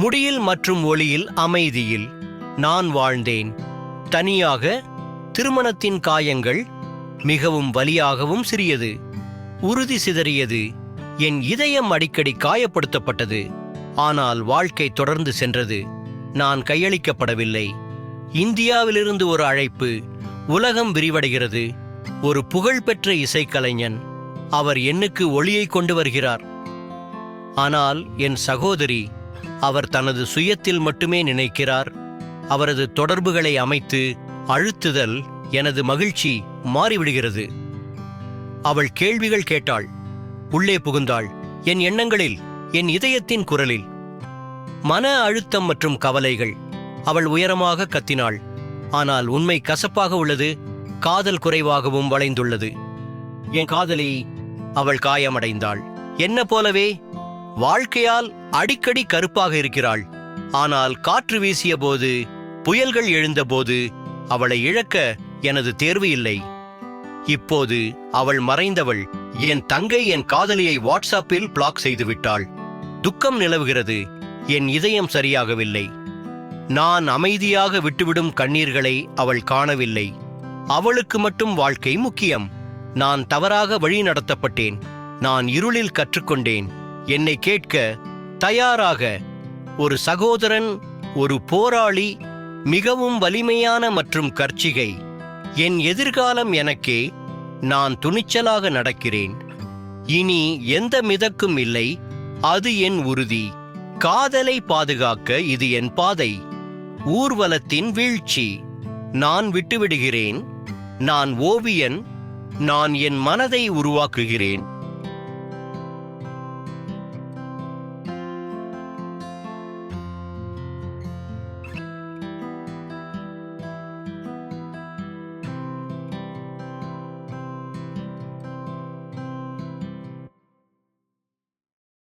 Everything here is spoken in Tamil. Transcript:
முடியில் மற்றும் ஒளியில் அமைதியில் நான் வாழ்ந்தேன். தனியாக திருமணத்தின் காயங்கள் மிகவும் வலியாகவும் சிறியது. உறுதி சிதறியது. என் இதயம் அடிக்கடி காயப்படுத்தப்பட்டது. ஆனால் வாழ்க்கை தொடர்ந்து சென்றது. நான் கையளிக்கப்படவில்லை. இந்தியாவிலிருந்து ஒரு அழைப்பு. உலகம் விரிவடைகிறது. ஒரு புகழ்பெற்ற இசைக்கலைஞன். அவர் எண்ணுக்கு ஒளியை கொண்டு வருகிறார். ஆனால் என் சகோதரி அவர் தனது சுயத்தில் மட்டுமே நினைக்கிறார். அவரது தொடர்புகளை அமைத்து அழுத்துதல் எனது மகிழ்ச்சி மாறிவிடுகிறது. அவள் கேள்விகள் கேட்டாள். உள்ளே புகுந்தாள். என் எண்ணங்களில் என் இதயத்தின் குரலில். மன அழுத்தம் மற்றும் கவலைகள். அவள் உயரமாக கத்தினாள். ஆனால் உண்மை கசப்பாக உள்ளது. காதல் குறைவாகவும் வளைந்துள்ளது. என் காதலி அவள் காயமடைந்தாள். என்ன போலவே வாழ்க்கையால் அடிக்கடி கருப்பாக இருக்கிறாள். ஆனால் காற்று வீசிய போது புயல்கள் எழுந்தபோது அவளை இழக்க எனது தேர்வு இல்லை. இப்போது அவள் மறைந்தவள் என் தங்கை என் காதலியை வாட்ஸ்அப்பில் பிளாக் செய்துவிட்டாள். துக்கம் நிலவுகிறது. என் இதயம் சரியாகவில்லை. நான் அமைதியாக விட்டுவிடும் கண்ணீர்களை அவள் காணவில்லை. அவளுக்கு மட்டும் வாழ்க்கை முக்கியம். நான் தவறாக வழி நடத்தப்பட்டேன். நான் இருளில் கற்றுக்கொண்டேன். என்னை கேட்க தயாராக ஒரு சகோதரன் ஒரு போராளி மிகவும் வலிமையான மற்றும் கர்ச்சிகை என் எதிர்காலம் எனக்கே நான் துணிச்சலாக நடக்கிறேன். இனி எந்த மிதக்கும் இல்லை அது என் உறுதி. காதலை பாதுகாக்க இது என் பாதை. ஊர்வலத்தின் வீழ்ச்சி. நான் விட்டுவிடுகிறேன். நான் ஓவியன். நான் என் மனதை உருவாக்குகிறேன்.